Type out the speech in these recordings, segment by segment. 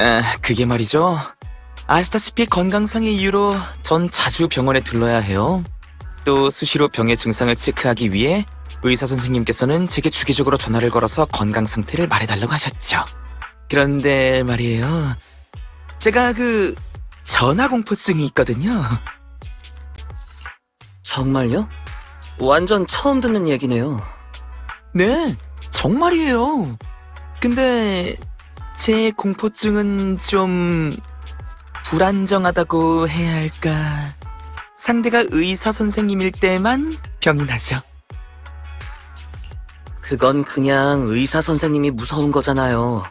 아, 그게 말이죠. 아시다시피 건강상의 이유로 전 자주 병원에 들러야 해요. 또 수시로 병의 증상을 체크하기 위해 의사 선생님께서는 제게 주기적으로 전화를 걸어서 건강 상태를 말해달라고 하셨죠. 그런데 말이에요. 제가 그 전화 공포증이 있거든요. 정말요? 완전 처음 듣는 얘기네요. 네, 정말이에요. 근데 제 공포증은 좀 불안정하다고 해야 할까. 상대가 의사 선생님일 때만 병이 나죠. 그건 그냥 의사 선생님이 무서운 거잖아요.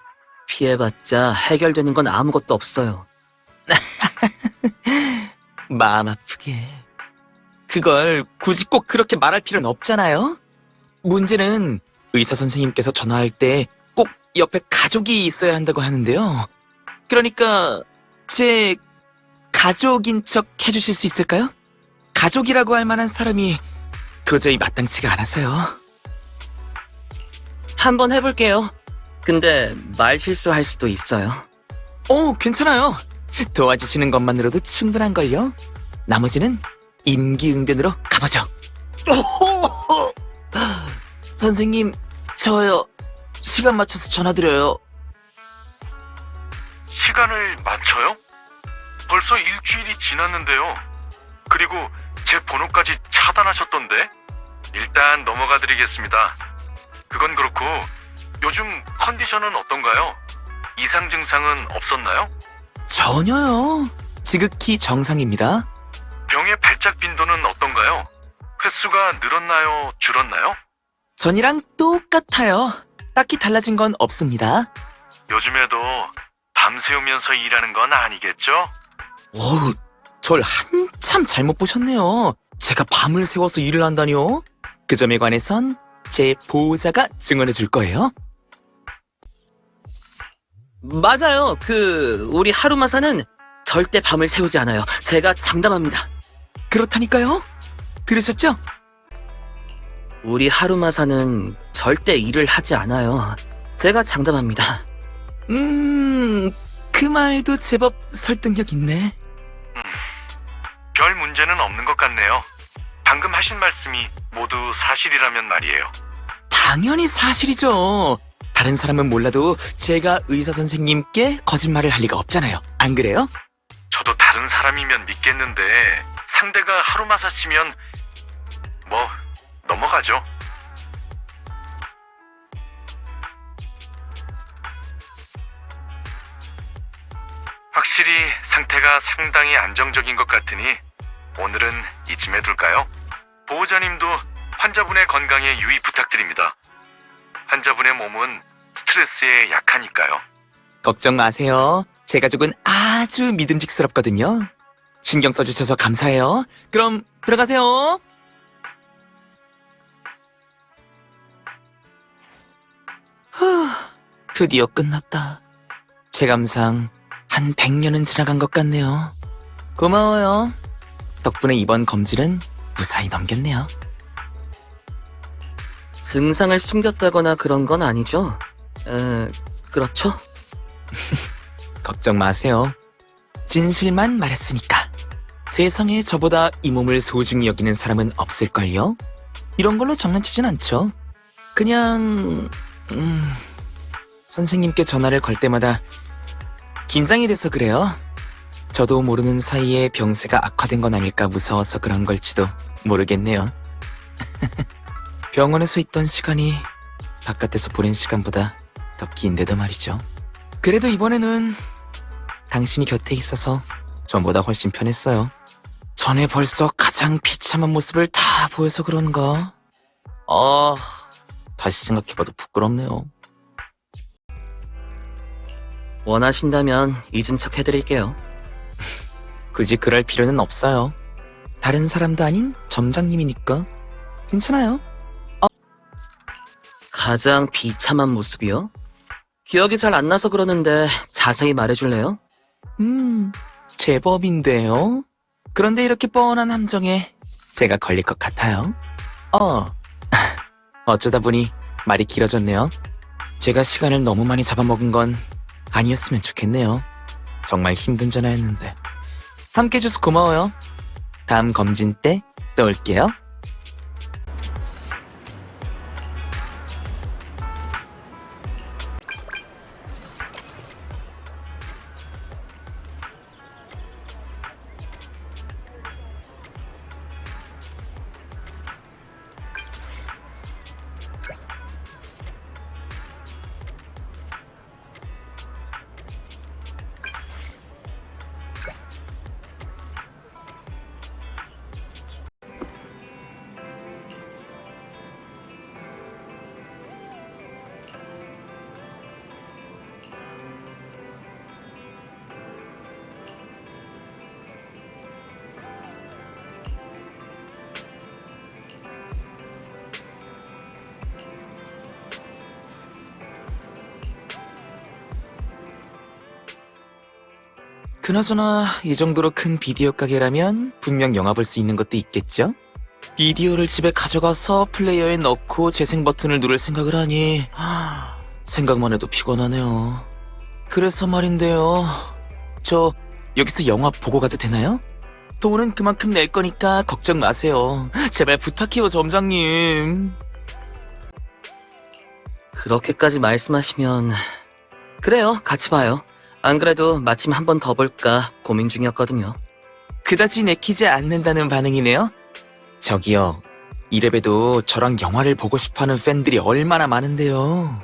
피해봤자 해결되는 건 아무것도 없어요. 마음 아프게. 그걸 굳이 꼭 그렇게 말할 필요는 없잖아요. 문제는 의사 선생님께서 전화할 때꼭 옆에 가족이 있어야 한다고 하는데요. 그러니까 제 가족인 척 해주실 수 있을까요? 가족이라고 할 만한 사람이 도저히 마땅치가 않아서요. 한번 해볼게요. 근데 말 실수할 수도 있어요. 어, 괜찮아요. 도와주시는 것만으로도 충분한걸요. 나머지는 임기응변으로 가보죠. 선생님, 저요. 시간 맞춰서 전화드려요. 시간을 맞춰요? 벌써 일주일이 지났는데요. 그리고 제 번호까지 차단하셨던데? 일단 넘어가 드리겠습니다. 그건 그렇고 요즘 컨디션은 어떤가요? 이상 증상은 없었나요? 전혀요. 지극히 정상입니다. 병의 발작 빈도는 어떤가요? 횟수가 늘었나요? 줄었나요? 전이랑 똑같아요. 딱히 달라진 건 없습니다. 요즘에도 밤새우면서 일하는 건 아니겠죠? 어우, 절 한참 잘못 보셨네요. 제가 밤을 새워서 일을 한다니요? 그 점에 관해선 제 보호자가 증언해 줄 거예요. 맞아요. 그 우리 하루마사는 절대 밤을 새우지 않아요. 제가 장담합니다. 그렇다니까요? 들으셨죠? 우리 하루마사는 절대 일을 하지 않아요. 제가 장담합니다. 음, 그 말도 제법 설득력 있네. 별 문제는 없는 것 같네요. 방금 하신 말씀이 모두 사실이라면 말이에요. 당연히 사실이죠. 다른 사람은 몰라도 제가 의사 선생님께 거짓말을 할 리가 없잖아요. 안 그래요? 저도 다른 사람이면 믿겠는데 상대가 하루마사 씨면 뭐 넘어가죠. 확실히 상태가 상당히 안정적인 것 같으니 오늘은 이쯤에 둘까요? 보호자님도 환자분의 건강에 유의 부탁드립니다. 환자분의 몸은 스트레스에 약하니까요. 걱정 마세요. 제 가족은 아주 믿음직스럽거든요. 신경 써주셔서 감사해요. 그럼 들어가세요. 드디어 끝났다. 체감상 한 100년은 지나간 것 같네요. 고마워요. 덕분에 이번 검진은 무사히 넘겼네요. 증상을 숨겼다거나 그런 건 아니죠? 에, 그렇죠? 걱정 마세요. 진실만 말했으니까. 세상에 저보다 이 몸을 소중히 여기는 사람은 없을걸요? 이런 걸로 장난치진 않죠. 그냥, 음, 선생님께 전화를 걸 때마다 긴장이 돼서 그래요. 저도 모르는 사이에 병세가 악화된 건 아닐까 무서워서 그런 걸지도 모르겠네요. 병원에서 있던 시간이 바깥에서 보낸 시간보다 더 긴데도 말이죠. 그래도 이번에는 당신이 곁에 있어서 전보다 훨씬 편했어요. 전에 벌써 가장 비참한 모습을 다 보여서 그런가? 아, 다시 생각해봐도 부끄럽네요. 원하신다면 잊은 척 해드릴게요. 굳이 그럴 필요는 없어요. 다른 사람도 아닌 점장님이니까 괜찮아요. 가장 비참한 모습이요? 기억이 잘 안 나서 그러는데 자세히 말해줄래요? 음, 제법인데요. 그런데 이렇게 뻔한 함정에 제가 걸릴 것 같아요. 어, 어쩌다 보니 말이 길어졌네요. 제가 시간을 너무 많이 잡아먹은 건 아니었으면 좋겠네요. 정말 힘든 전화였는데. 함께 해줘서 고마워요. 다음 검진 때 또 올게요. 그나저나 이 정도로 큰 비디오 가게라면 분명 영화 볼 수 있는 것도 있겠죠? 비디오를 집에 가져가서 플레이어에 넣고 재생 버튼을 누를 생각을 하니 하, 생각만 해도 피곤하네요. 그래서 말인데요. 저 여기서 영화 보고 가도 되나요? 돈은 그만큼 낼 거니까 걱정 마세요. 제발 부탁해요, 점장님. 그렇게까지 말씀하시면 그래요 같이 봐요 안 그래도 마침 한 번 더 볼까 고민 중이었거든요 그다지 내키지 않는다는 반응이네요. 저기요, 이래봬도 저랑 영화를 보고 싶어하는 팬들이 얼마나 많은데요.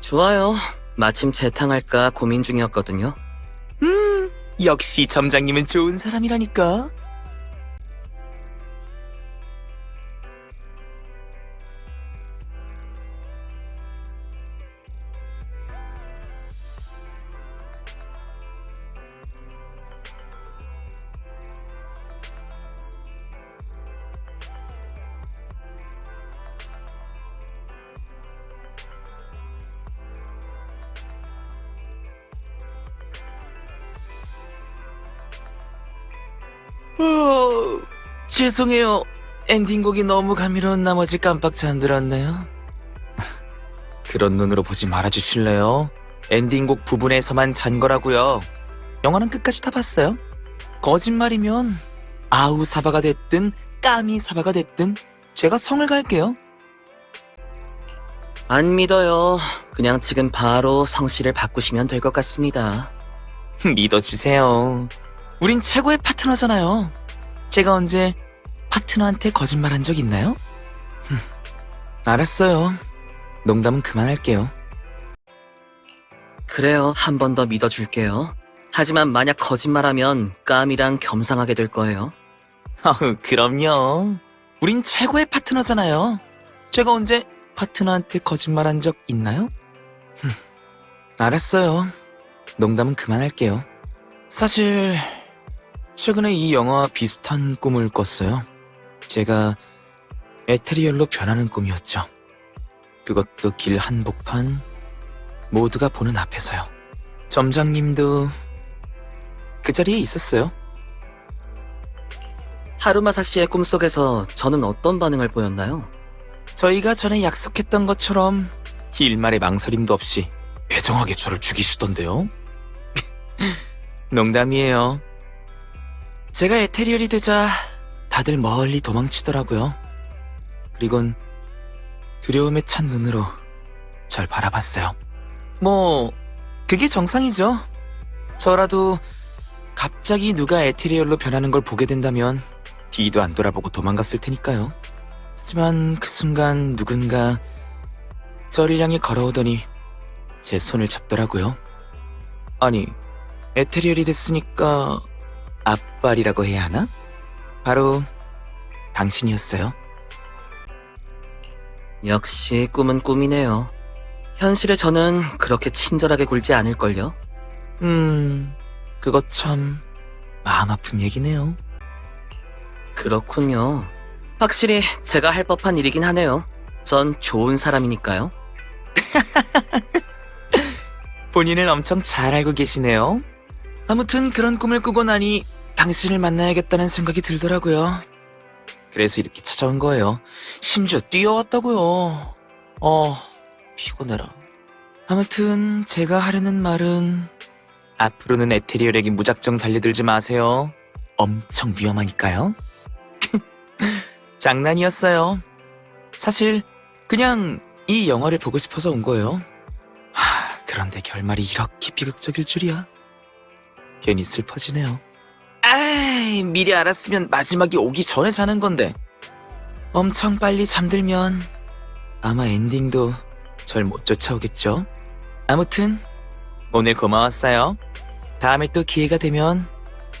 좋아요 마침 재탕할까 고민 중이었거든요 음, 역시 점장님은 좋은 사람이라니까. 어, 죄송해요. 엔딩곡이 너무 감미로운 나머지 깜빡 잠들었네요. 그런 눈으로 보지 말아주실래요? 엔딩곡 부분에서만 잔 거라고요. 영화는 끝까지 다 봤어요. 거짓말이면 아우 사바가 됐든 까미 사바가 됐든 제가 성을 갈게요. 안 믿어요 그냥 지금 바로 성씨를 바꾸시면 될 것 같습니다 믿어주세요. 우린 최고의 파트너잖아요. 제가 언제 파트너한테 거짓말한 적 있나요? 흠, 알았어요. 농담은 그만할게요. 그래요 한 번 더 믿어줄게요 하지만 만약 거짓말하면 까미랑 겸상하게 될 거예요 어후, 그럼요. 우린 최고의 파트너잖아요. 제가 언제 파트너한테 거짓말한 적 있나요? 흠, 알았어요. 농담은 그만할게요. 사실 최근에 이 영화와 비슷한 꿈을 꿨어요. 제가 에테리얼로 변하는 꿈이었죠. 그것도 길 한복판 모두가 보는 앞에서요. 점장님도 그 자리에 있었어요. 하루마사 씨의 꿈속에서 저는 어떤 반응을 보였나요? 저희가 전에 약속했던 것처럼 일말의 망설임도 없이 애정하게 저를 죽이시던데요. 농담이에요. 제가 에테리얼이 되자 다들 멀리 도망치더라고요. 그리곤 두려움에 찬 눈으로 절 바라봤어요. 뭐, 그게 정상이죠. 저라도 갑자기 누가 에테리얼로 변하는 걸 보게 된다면 뒤도 안 돌아보고 도망갔을 테니까요. 하지만 그 순간 누군가 저를 향해 걸어오더니 제 손을 잡더라고요. 아니, 에테리얼이 됐으니까 앞발이라고 해야 하나? 바로 당신이었어요. 역시 꿈은 꿈이네요. 현실에 저는 그렇게 친절하게 굴지 않을걸요? 음, 그거 참 마음 아픈 얘기네요. 그렇군요. 확실히 제가 할 법한 일이긴 하네요. 전 좋은 사람이니까요. 본인을 엄청 잘 알고 계시네요. 아무튼 그런 꿈을 꾸고 나니 당신을 만나야겠다는 생각이 들더라고요. 그래서 이렇게 찾아온 거예요. 심지어 뛰어왔다고요. 어, 피곤해라. 아무튼 제가 하려는 말은 앞으로는 에테리얼에게 무작정 달려들지 마세요. 엄청 위험하니까요. 장난이었어요. 사실 그냥 이 영화를 보고 싶어서 온 거예요. 하, 그런데 결말이 이렇게 비극적일 줄이야. 괜히 슬퍼지네요. 아이, 미리 알았으면 마지막이 오기 전에 자는 건데. 엄청 빨리 잠들면 아마 엔딩도 절 못 쫓아오겠죠? 아무튼 오늘 고마웠어요. 다음에 또 기회가 되면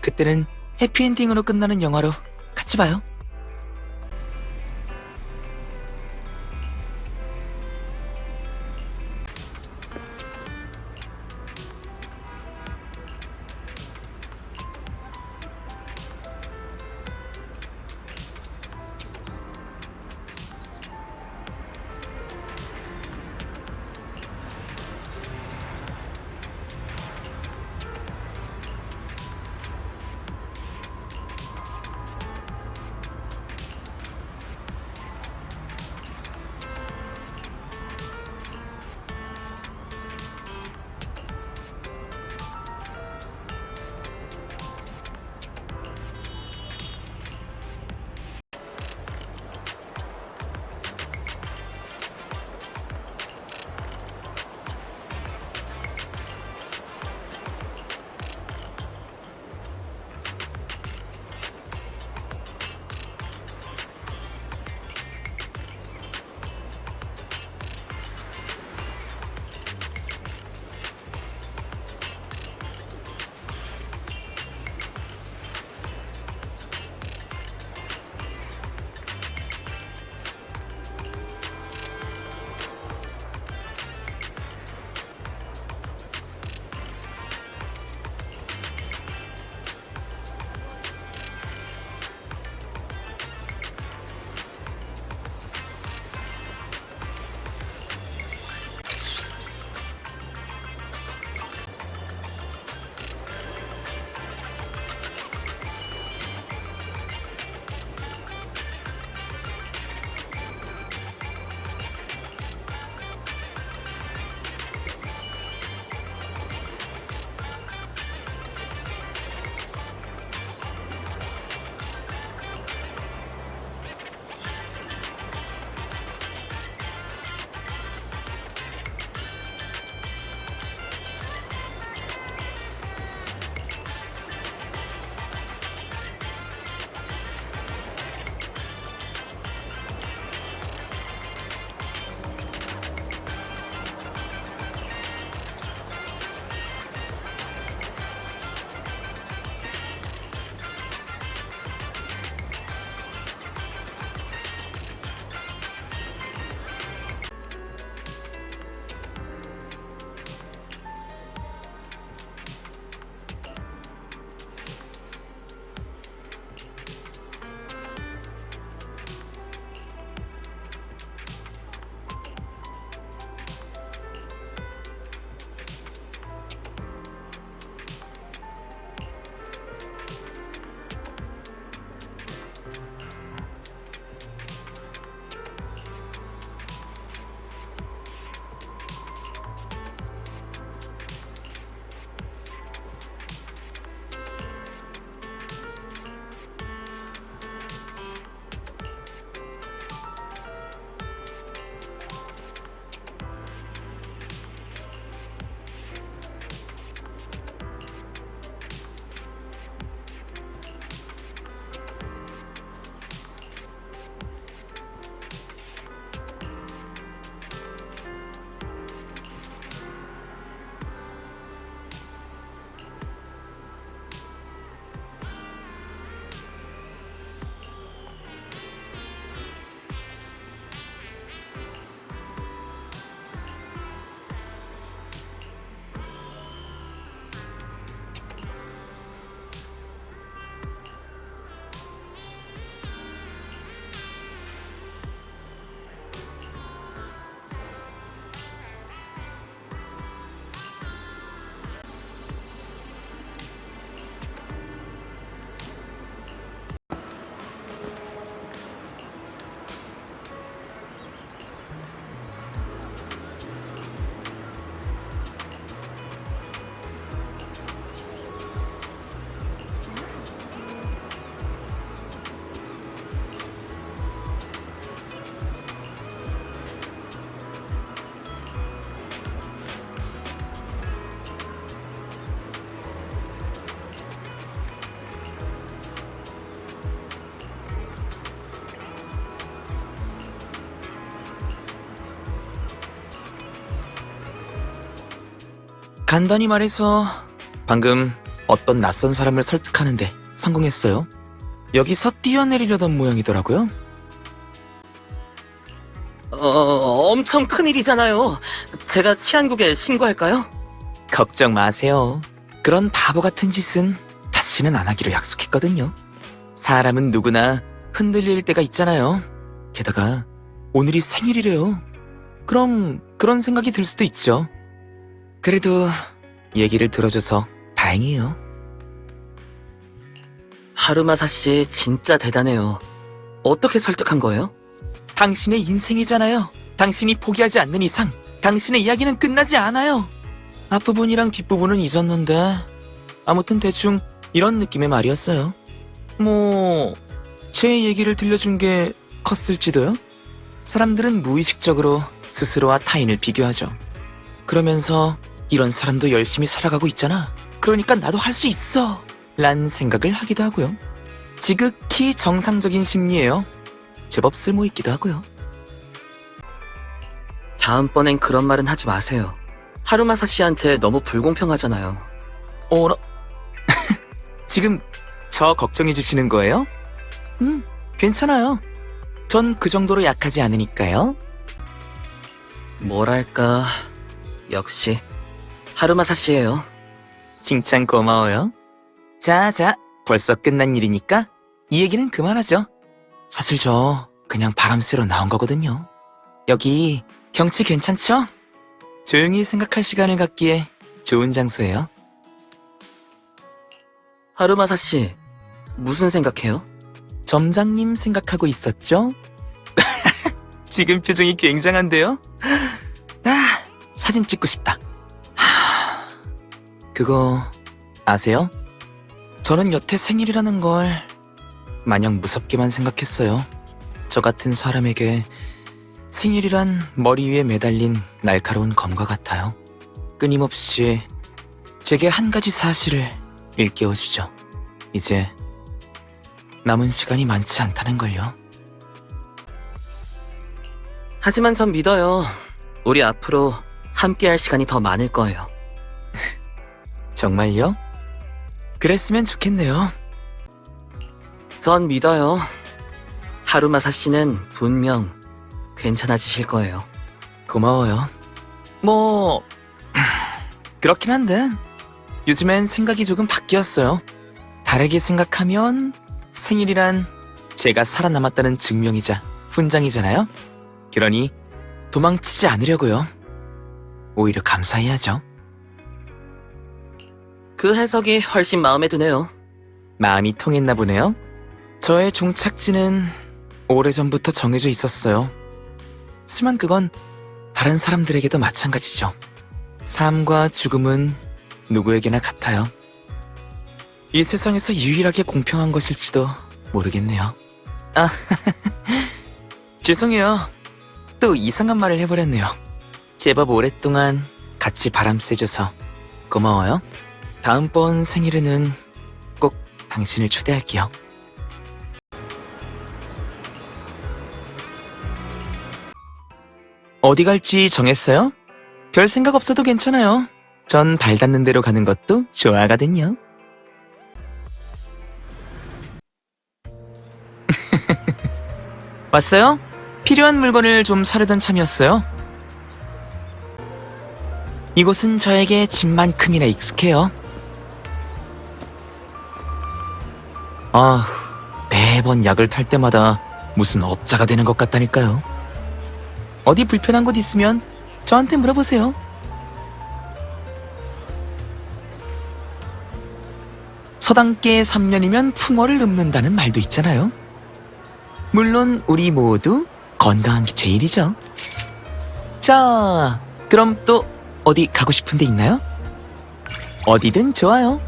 그때는 해피엔딩으로 끝나는 영화로 같이 봐요. 간단히 말해서 방금 어떤 낯선 사람을 설득하는데 성공했어요. 여기서 뛰어내리려던 모양이더라고요. 어, 엄청 큰일이잖아요. 제가 치안국에 신고할까요? 걱정 마세요. 그런 바보 같은 짓은 다시는 안 하기로 약속했거든요. 사람은 누구나 흔들릴 때가 있잖아요. 게다가 오늘이 생일이래요. 그럼 그런 생각이 들 수도 있죠. 그래도 얘기를 들어줘서 다행이에요. 하루마사 씨 진짜 대단해요. 어떻게 설득한 거예요? 당신의 인생이잖아요. 당신이 포기하지 않는 이상 당신의 이야기는 끝나지 않아요. 앞부분이랑 뒷부분은 잊었는데 아무튼 대충 이런 느낌의 말이었어요. 뭐... 제 얘기를 들려준 게 컸을지도요? 사람들은 무의식적으로 스스로와 타인을 비교하죠. 그러면서 이런 사람도 열심히 살아가고 있잖아. 그러니까 나도 할 수 있어! 란 생각을 하기도 하고요. 지극히 정상적인 심리예요. 제법 쓸모있기도 하고요. 다음번엔 그런 말은 하지 마세요. 하루마사 씨한테 너무 불공평하잖아요. 어라? 지금 저 걱정해 주시는 거예요? 음, 괜찮아요. 전 그 정도로 약하지 않으니까요. 뭐랄까, 역시 하루마사 씨예요. 칭찬 고마워요. 자, 자, 벌써 끝난 일이니까 이 얘기는 그만하죠. 사실 저 그냥 바람 쐬러 나온 거거든요. 여기 경치 괜찮죠? 조용히 생각할 시간을 갖기에 좋은 장소예요. 하루마사 씨, 무슨 생각해요? 점장님 생각하고 있었죠? 지금 표정이 굉장한데요? 아, 사진 찍고 싶다. 하, 그거 아세요? 저는 여태 생일이라는 걸 마냥 무섭게만 생각했어요. 저 같은 사람에게 생일이란 머리 위에 매달린 날카로운 검과 같아요. 끊임없이 제게 한 가지 사실을 일깨워주죠. 이제 남은 시간이 많지 않다는 걸요. 하지만 전 믿어요. 우리 앞으로 함께 할 시간이 더 많을 거예요. 정말요? 그랬으면 좋겠네요. 전 믿어요. 하루마사 씨는 분명 괜찮아지실 거예요. 고마워요. 뭐, 그렇긴 한데, 요즘엔 생각이 조금 바뀌었어요. 다르게 생각하면 생일이란 제가 살아남았다는 증명이자 훈장이잖아요? 그러니 도망치지 않으려고요. 오히려 감사해야죠. 그 해석이 훨씬 마음에 드네요. 마음이 통했나 보네요. 저의 종착지는 오래전부터 정해져 있었어요. 하지만 그건 다른 사람들에게도 마찬가지죠. 삶과 죽음은 누구에게나 같아요. 이 세상에서 유일하게 공평한 것일지도 모르겠네요. 아, 죄송해요. 또 이상한 말을 해버렸네요. 제법 오랫동안 같이 바람 쐬줘서 고마워요. 다음번 생일에는 꼭 당신을 초대할게요. 어디 갈지 정했어요? 별 생각 없어도 괜찮아요. 전 발 닿는 대로 가는 것도 좋아하거든요. 왔어요? 필요한 물건을 좀 사려던 참이었어요. 이곳은 저에게 집만큼이나 익숙해요. 아, 매번 약을 탈 때마다 무슨 업자가 되는 것 같다니까요. 어디 불편한 곳 있으면 저한테 물어보세요. 서당계 3년이면 풍어를 읊는다는 말도 있잖아요. 물론 우리 모두 건강한 게 제일이죠. 자, 그럼 또 어디 가고 싶은 데 있나요? 어디든 좋아요.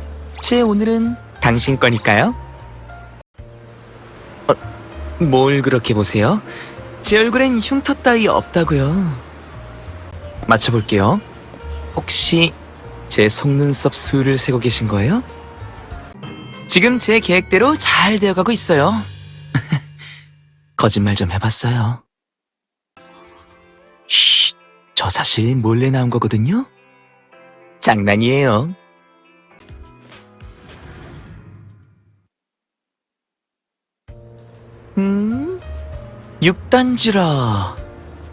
제 오늘은 당신 거니까요. 어, 뭘 그렇게 보세요? 제 얼굴엔 흉터 따위 없다고요. 맞춰볼게요. 혹시 제 속눈썹 수를 세고 계신 거예요? 지금 제 계획대로 잘 되어가고 있어요. 거짓말 좀 해봤어요. 쉿, 저 사실 몰래 나온 거거든요. 자, 장난이에요. 음, 6단지라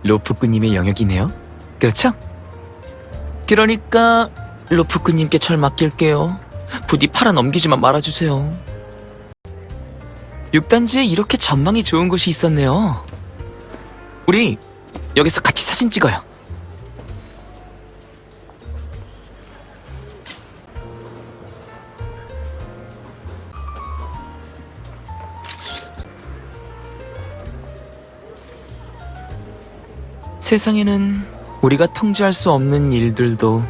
로프꾸님의 영역이네요. 그렇죠? 그러니까 로프꾸님께 절 맡길게요. 부디 팔아 넘기지만 말아주세요. 6단지에 이렇게 전망이 좋은 곳이 있었네요. 우리 여기서 같이 사진 찍어요. 세상에는 우리가 통제할 수 없는 일들도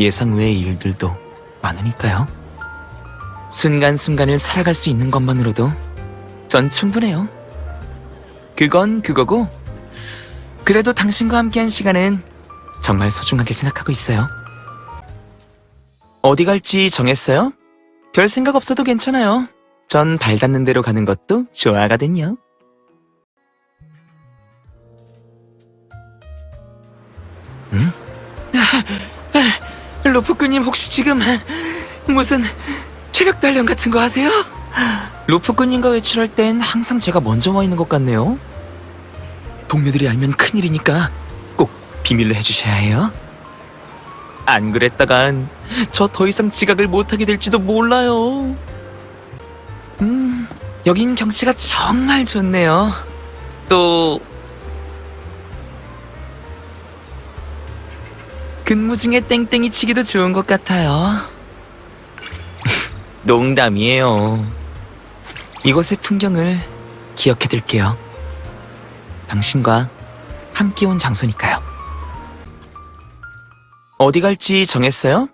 예상 외의 일들도 많으니까요. 순간순간을 살아갈 수 있는 것만으로도 전 충분해요. 그건 그거고, 그래도 당신과 함께한 시간은 정말 소중하게 생각하고 있어요. 어디 갈지 정했어요? 별 생각 없어도 괜찮아요. 전 발 닿는 대로 가는 것도 좋아하거든요. 로프꾸님 혹시 지금 무슨 체력 단련 같은 거 하세요? 로프꾸님과 외출할 땐 항상 제가 먼저 와 있는 것 같네요. 동료들이 알면 큰일이니까 꼭 비밀로 해주셔야 해요. 안 그랬다간 저 더 이상 지각을 못하게 될지도 몰라요. 음, 여긴 경치가 정말 좋네요. 또 근무 중에 땡땡이 치기도 좋은 것 같아요. 농담이에요. 이곳의 풍경을 기억해둘게요. 당신과 함께 온 장소니까요. 어디 갈지 정했어요?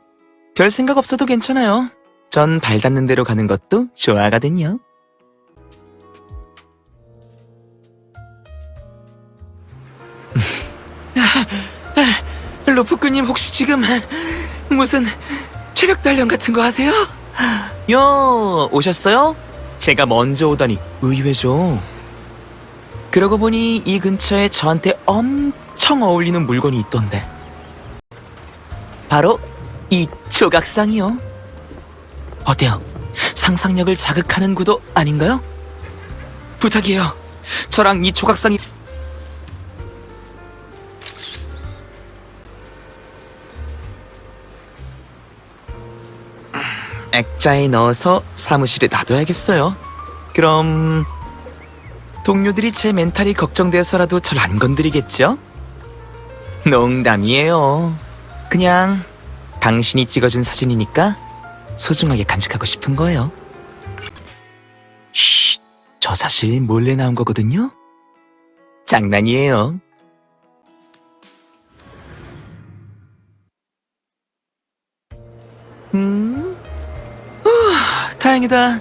별 생각 없어도 괜찮아요. 전 발 닿는 대로 가는 것도 좋아하거든요. 로프꾸님 혹시 지금 무슨 체력 단련 같은 거 하세요? 요 오셨어요? 제가 먼저 오다니 의외죠. 그러고 보니 이 근처에 저한테 엄청 어울리는 물건이 있던데. 바로 이 조각상이요. 어때요? 상상력을 자극하는 구도 아닌가요? 부탁이에요. 저랑 이 조각상이 액자에 넣어서 사무실에 놔둬야겠어요. 그럼 동료들이 제 멘탈이 걱정되어서라도 절 안 건드리겠죠? 농담이에요. 그냥 당신이 찍어준 사진이니까 소중하게 간직하고 싶은 거예요. 쉿, 저 사실 몰래 나온 거거든요. 장난이에요. 음, 후, 다행이다.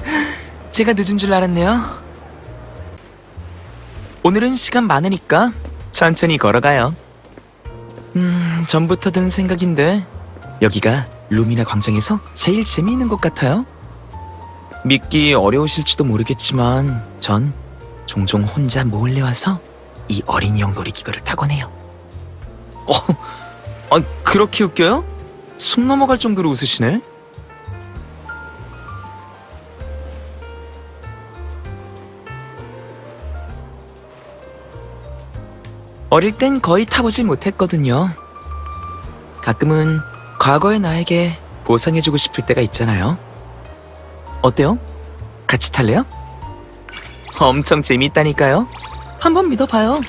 제가 늦은 줄 알았네요. 오늘은 시간 많으니까 천천히 걸어가요. 음, 전부터 든 생각인데 여기가 루미나 광장에서 제일 재미있는 것 같아요. 믿기 어려우실지도 모르겠지만 전 종종 혼자 몰래 와서 이 어린이용 놀이기구를 타곤 해요. 어, 아, 그렇게 웃겨요? 숨 넘어갈 정도로 웃으시네. 어릴 땐 거의 타보질 못했거든요. 가끔은 과거의 나에게 보상해주고 싶을 때가 있잖아요. 어때요? 같이 탈래요? 엄청 재밌다니까요. 한번 믿어봐요.